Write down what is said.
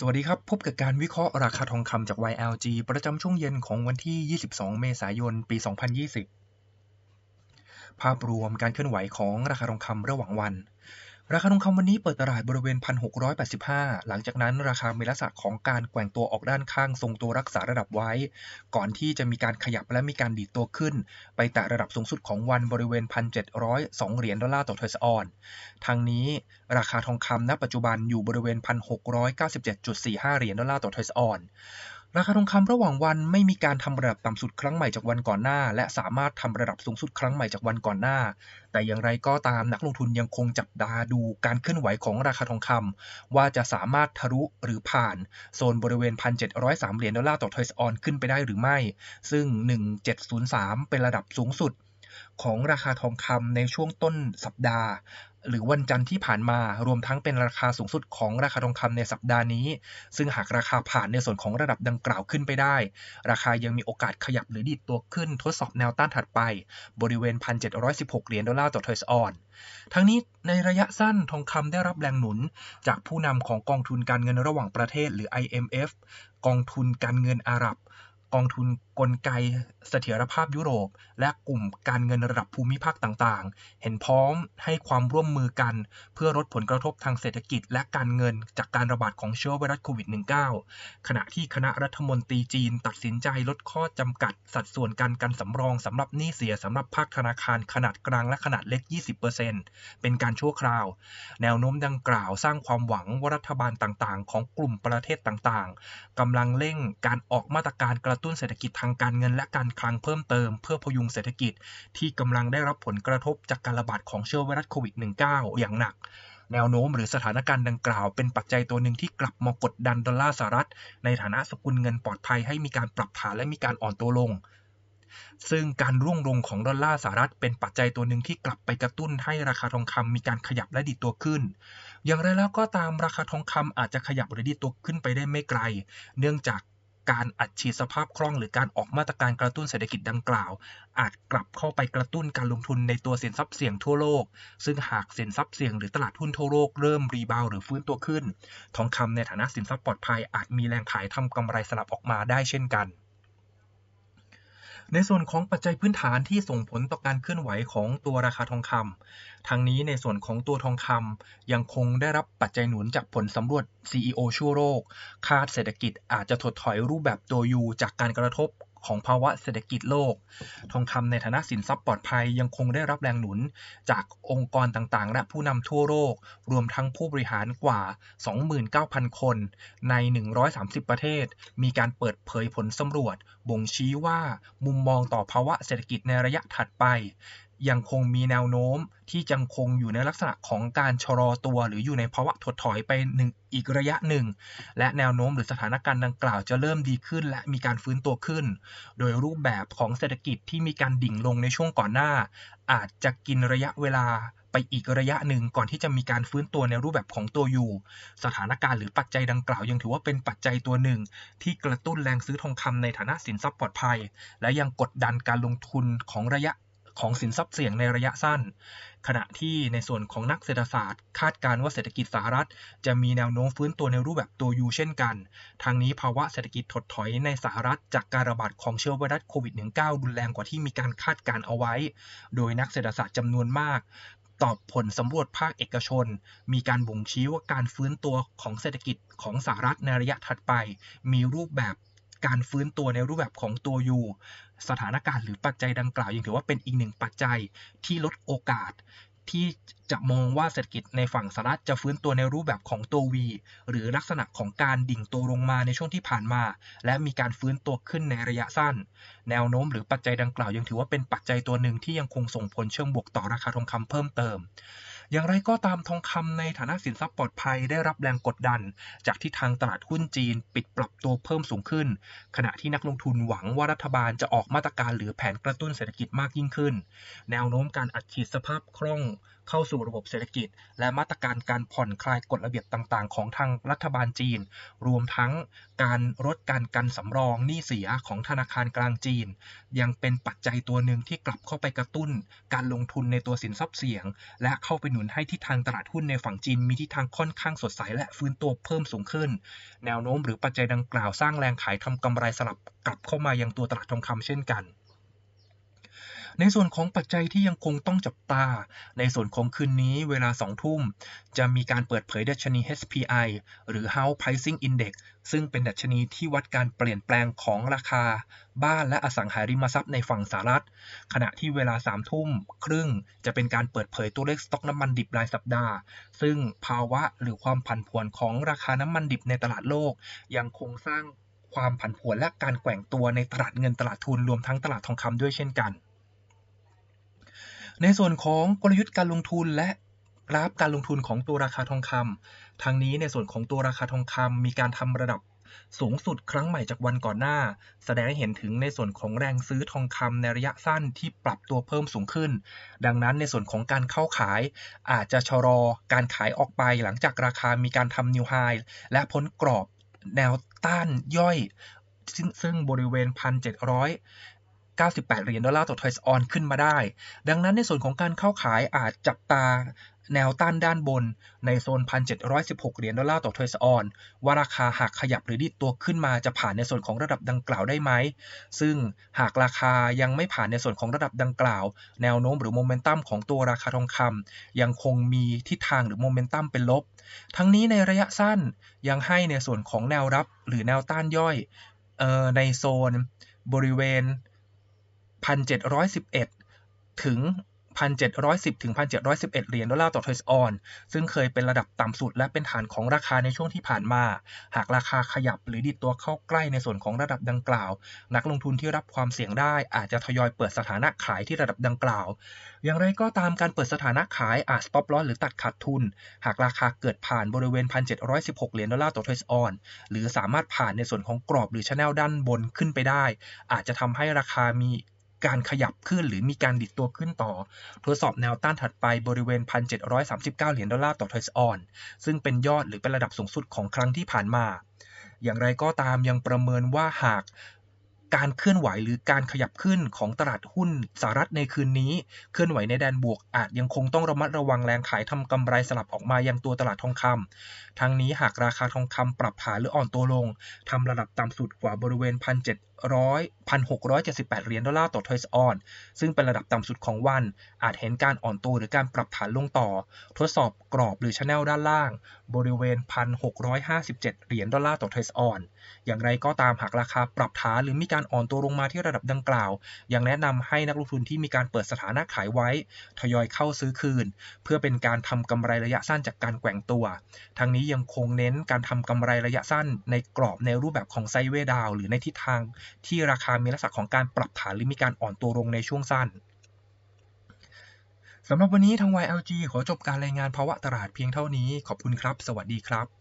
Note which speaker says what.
Speaker 1: สวัสดีครับ พบกับการวิเคราะห์ราคาทองคำจาก YLG ประจำช่วงเย็นของวันที่ 22 เมษายน ปี 2020 ภาพรวมการเคลื่อนไหวของราคาทองคำระหว่างวัน ราคาทองคำวันนี้เปิดตลาดบริเวณ 1,685 หลังจากนั้นราคามีลักษณะของการแกว่งตัวออกด้านข้างทรงตัวรักษาระดับไว้ ก่อนที่จะมีการขยับและมีการดีดตัวขึ้น ไปแตะระดับสูงสุดของวันบริเวณ 1,702 เหรียญดอลลาร์ต่อทอยส์ออนทางนี้ราคาทองคำณปัจจุบันอยู่บริเวณ 1,697.45 เหรียญดอลลาร์ต่อทอยส์ออน ราคาทองคำระหว่างวันไม่มีการทำระดับต่ำสุดครั้งใหม่จากวันก่อนหน้า และสามารถทำระดับสูงสุดครั้งใหม่จากวันก่อนหน้า แต่อย่างไรก็ตามนักลงทุนยังคงจับตาดูการเคลื่อนไหวของราคาทองคำว่าจะสามารถทะลุหรือผ่าน โซนบริเวณ 1,703 เหรียญดอลลาร์ต่อทอยส์ออนขึ้นไปได้หรือไม่ ซึ่ง 1703 เป็นระดับสูงสุดของราคาทองคำในช่วงต้นสัปดาห์ หรือวันจันทร์ที่ผ่านมารวมทั้งเป็นราคาสูงสุดของราคาทองคำในสัปดาห์นี้ ซึ่งหากราคาผ่านในส่วนของระดับดังกล่าวขึ้นไปได้ ราคายังมีโอกาสขยับหรือดีดตัวขึ้นทดสอบแนวต้านถัดไป บริเวณ 1,716 เหรียญดอลลาร์ต่อทอยส์ออนทั้งนี้ในระยะสั้นทองคำได้รับแรงหนุน จากผู้นำของกองทุนการเงินระหว่างประเทศหรือ IMF กองทุนการเงินอาหรับ กองทุนกลไกเสถียรภาพยุโรป และกลุ่มการเงินระดับภูมิภาคต่างๆ เห็นพร้องให้ความร่วมมือกัน เพื่อลดผลกระทบทางเศรษฐกิจ และการเงินจากการระบาดของเชื้อไวรัสโควิด -19 ขณะที่คณะรัฐมนตรีจีนตัดสินใจลดข้อจำกัดสัดส่วนการกันสำรองสำหรับหนี้เสียสำหรับภาคธนาคารขนาดกลางและขนาดเล็ก 20%เป็นการชั่วคราว แนวโน้มดังกล่าวสร้างความหวังว่ารัฐบาลต่างๆ ของกลุ่มประเทศต่างๆกำลังเร่งการออกมาตรการกระตุ้นเศรษฐกิจทางการเงินและการคลังเพิ่มเติมเพื่อพยุงเศรษฐกิจที่กำลังได้รับผลกระทบจากการระบาดของเชื้อไวรัสโควิด -19 อย่างหนักแนวโน้มหรือสถานการณ์ดังกล่าวเป็นปัจจัยตัวหนึ่งที่กลับมากดดันดอลลาร์สหรัฐ ในฐานะสกุลเงินปลอดภัยให้มีการปรับฐานและมีการอ่อนตัวลง ซึ่งการร่วงลงของดอลลาร์สหรัฐเป็นปัจจัยตัวหนึ่งที่กลับไปกระตุ้นให้ราคาทองคำมีการขยับและดีตัวขึ้น อย่างไรแล้วก็ตามราคาทองคำอาจจะขยับหรือดีตัวขึ้นไปได้ไม่ไกล เนื่องจาก การอัดฉีดสภาพคล่อง หรือการออกมาตรการกระตุ้นเศรษฐกิจดังกล่าว อาจกลับเข้าไปกระตุ้นการลงทุนในตัวสินทรัพย์เสี่ยงทั่วโลก ซึ่งหากสินทรัพย์เสี่ยงหรือตลาดหุ้นทั่วโลกเริ่มรีบาวหรือฟื้นตัวขึ้น ทองคำในฐานะสินทรัพย์ปลอดภัยอาจมีแรงขายทำกำไรสลับออกมาได้เช่นกัน ในส่วนของปัจจัยพื้นฐานที่ส่งผลต่อการเคลื่อนไหวของตัวราคาทองคำทางนี้ในส่วนของตัวทองคำยังคงได้รับปัจจัยหนุนจากผลสำรวจ CEO ชั่วโลกคาดเศรษฐกิจอาจจะถดถอยรูปแบบตัวยูจากการกระทบ ของภาวะเศรษฐกิจโลก ทองคำในฐานะสินทรัพย์ปลอดภัยยังคงได้รับแรงหนุนจากองค์กรต่างๆ และผู้นำทั่วโลก รวมทั้งผู้บริหารกว่า 29,000 คนใน 130 ประเทศ มีการเปิดเผยผลสำรวจ บ่งชี้ว่ามุมมองต่อภาวะเศรษฐกิจในระยะถัดไป ยังคงมีแนวโน้มที่ยังคงอยู่ในลักษณะของการชะลอตัว หรืออยู่ในภาวะถดถอยไปหนึ่งอีกระยะหนึ่ง และแนวโน้มหรือสถานการณ์ดังกล่าวจะเริ่มดีขึ้น และมีการฟื้นตัวขึ้น โดยรูปแบบของเศรษฐกิจที่มีการดิ่งลงในช่วงก่อนหน้า อาจจะกินระยะเวลาไปอีกระยะหนึ่งก่อนที่จะมีการฟื้นตัวในรูปแบบของตัวอยู่ สถานการณ์หรือปัจจัยดังกล่าว ยังถือว่าเป็นปัจจัยตัวหนึ่ง ที่กระตุ้นแรงซื้อทองคำในฐานะสินทรัพย์ปลอดภัย และยังกดดันการลงทุนของระยะ ของสินทรัพย์เสี่ยงในระยะสั้น ขณะที่ในส่วนของนักเศรษฐศาสตร์ คาดการณ์ว่าเศรษฐกิจสหรัฐ จะมีแนวโน้มฟื้นตัวในรูปแบบตัว U เช่นกัน ทางนี้ภาวะเศรษฐกิจถดถอยในสหรัฐ จากการระบาดของเชื้อไวรัสโควิด -19 รุนแรงกว่าที่มีการคาดการณ์เอาไว้ โดยนักเศรษฐศาสตร์จำนวนมากตอบผลสำรวจภาคเอกชน มีการบ่งชี้ว่าการฟื้นตัวของเศรษฐกิจของสหรัฐในระยะถัดไป มีรูปแบบการฟื้นตัวในรูปแบบของตัว U สถานการณ์หรือปัจจัยดังกล่าวยังถือว่าเป็นอีกหนึ่งปัจจัยที่ลดโอกาส ที่จะมองว่าเศรษฐกิจในฝั่งสหรัฐจะฟื้นตัวในรูปแบบของตัว V หรือลักษณะของการดิ่งตัวลงมาในช่วงที่ผ่านมา และมีการฟื้นตัวขึ้นในระยะสั้น แนวโน้มหรือปัจจัยดังกล่าวยังถือว่าเป็นปัจจัยตัวหนึ่งที่ยังคงส่งผลเชิงบวกต่อราคาทองคำเพิ่มเติม อย่างไรก็ตามทองคำในฐานะสินทรัพย์ปลอดภัยได้รับแรงกดดัน จากที่ทางตลาดหุ้นจีนปิดปรับตัวเพิ่มสูงขึ้น ขณะที่นักลงทุนหวังว่ารัฐบาลจะออกมาตรการหรือแผนกระตุ้นเศรษฐกิจมากยิ่งขึ้น แนวโน้มการอัดฉีดสภาพคล่อง เข้าสู่ระบบเศรษฐกิจ และมาตรการการผ่อนคลายกฎระเบียบต่างๆ ของทางรัฐบาลจีน รวมทั้งการลดการกันสำรองหนี้เสียของธนาคารกลางจีน ยังเป็นปัจจัยตัวหนึ่งที่กลับเข้าไปกระตุ้น การลงทุนในตัวสินทรัพย์เสี่ยง และเข้าไปหนุนให้ทิศทางตลาดหุ้นในฝั่งจีนมีทิศทางค่อนข้างสดใสและฟื้นตัวเพิ่มสูงขึ้น แนวโน้มหรือปัจจัยดังกล่าวสร้างแรงขายทำกำไรสลับกลับเข้ามายังตัวตลาดทองคำเช่นกัน ในส่วนของปัจจัยที่ยังคงต้องจับตา ในส่วนของคืนนี้เวลา 2 ทุ่ม จะมีการเปิดเผยดัชนี HPI หรือ House Pricing Index ซึ่งเป็นดัชนีที่วัดการเปลี่ยนแปลงของราคา บ้านและอสังหาริมทรัพย์ในฝั่งสหรัฐ ขณะที่เวลา 3 ทุ่มครึ่งจะเป็นการเปิดเผยตัวเลขสต็อกน้ำมันดิบรายสัปดาห์ ซึ่งภาวะหรือความผันผวนของราคาน้ำมันดิบในตลาดโลก ยังคงสร้างความผันผวนและการแกว่งตัวในตลาดเงินตลาดทุนรวมทั้งตลาดทองคำด้วยเช่นกัน ในส่วนของกลยุทธ์การลงทุนและกราฟการลงทุนของตัวราคาทองคำทางนี้ในส่วนของตัวราคาทองคำมีการทำระดับสูงสุดครั้งใหม่จากวันก่อนหน้า แสดงให้เห็นถึงในส่วนของแรงซื้อทองคำในระยะสั้นที่ปรับตัวเพิ่มสูงขึ้น ดังนั้นในส่วนของการเข้าขาย อาจจะชะลอการขายออกไปหลังจากราคามีการทำนิวไฮและพ้นกรอบแนวต้านย่อยซึ่งบริเวณ 98 เหรียญดอลลาร์ต่อทอยส์ออนขึ้นมาได้ ดังนั้นในส่วนของการเข้าขายอาจจับตาแนวต้านด้านบนในโซน 1,716 เหรียญดอลลาร์ต่อทอยส์ออนว่าราคาหากขยับหรือดิดตัวขึ้นมาจะผ่านในส่วนของระดับดังกล่าวได้ไหม ซึ่งหากราคายังไม่ผ่านในส่วนของระดับดังกล่าว แนวโน้มหรือโมเมนตัมของตัวราคาทองคำยังคงมีทิศทางหรือโมเมนตัมเป็นลบ ทั้งนี้ในระยะสั้นยังให้ในส่วนของแนวรับหรือแนวต้านย่อยออในโซนบริเวณ 1,711 ถึง 1,710 ถึง 1,711 เหรียญดอลลาร์ต่อทอยส์ออน ซึ่งเคยเป็นระดับต่ำสุดและเป็นฐานของราคาในช่วงที่ผ่านมา หากราคาขยับหรือดิดตัวเข้าใกล้ในส่วนของระดับดังกล่าว นักลงทุนที่รับความเสี่ยงได้อาจจะทยอยเปิดสถานะขายที่ระดับดังกล่าว อย่างไรก็ตามการเปิดสถานะขายอาจ stop loss หรือตัดขาดทุน หากราคาเกิดผ่านบริเวณ 1,716 เหรียญดอลลาร์ต่อทอยส์ออน หรือสามารถผ่านในส่วนของกรอบหรือช n นลด้านบนขึ้นไปได้ อาจจะทำให้ราคามี การขยับขึ้นหรือมีการดิดตัวขึ้นต่อ ทดสอบแนวต้านถัดไปบริเวณ 1,739 เหรียญดอลลาร์ต่อทอยส์ออน ซึ่งเป็นยอดหรือเป็นระดับสูงสุดของครั้งที่ผ่านมา อย่างไรก็ตามยังประเมินว่าหากการเคลื่อนไหวหรือการขยับขึ้นของตลาดหุ้นสหรัฐในคืนนี้ เคลื่อนไหวในแดนบวกอาจยังคงต้องระมัดระวังแรงขายทำกำไรสลับออกมายังตัวตลาดทองคำทั้งนี้หากราคาทองคำปรับฐานหรืออ่อนตัวลงทำระดับต่ำสุดกว่าบริเวณ1,7 1,678 เหรียญดอลลาร์ต่อทอยส์ออน ซึ่งเป็นระดับต่ำสุดของวัน อาจเห็นการอ่อนตัวหรือการปรับฐานลงต่อ ทดสอบกรอบหรือช n นลด้านล่าง บริเวณ 1,657 เหรียญดอลลาร์ต่อทอยส์ออน อย่างไรก็ตามหากราคาปรับฐานหรือมีการอ่อนตัวลงมาที่ระดับดังกล่าว ยังแนะนำให้นักลงทุนที่มีการเปิดสถานะขายไว้ ทยอยเข้าซื้อคืน เพื่อเป็นการทำกำไรระยะสั้นจากการแกว่งตัว ทั้งนี้ยังคงเน้นการทำกำไรระยะสั้นในกรอบในรูปแบบของไซเวดาวหรือในทิศทางที่ราคามีลักษณะของการปรับฐานหรือมีการอ่อนตัวลงในช่วงสั้นสำหรับวันนี้ทาง YLG ขอจบการรายงานภาวะตลาดเพียงเท่านี้ ขอบคุณครับ สวัสดีครับ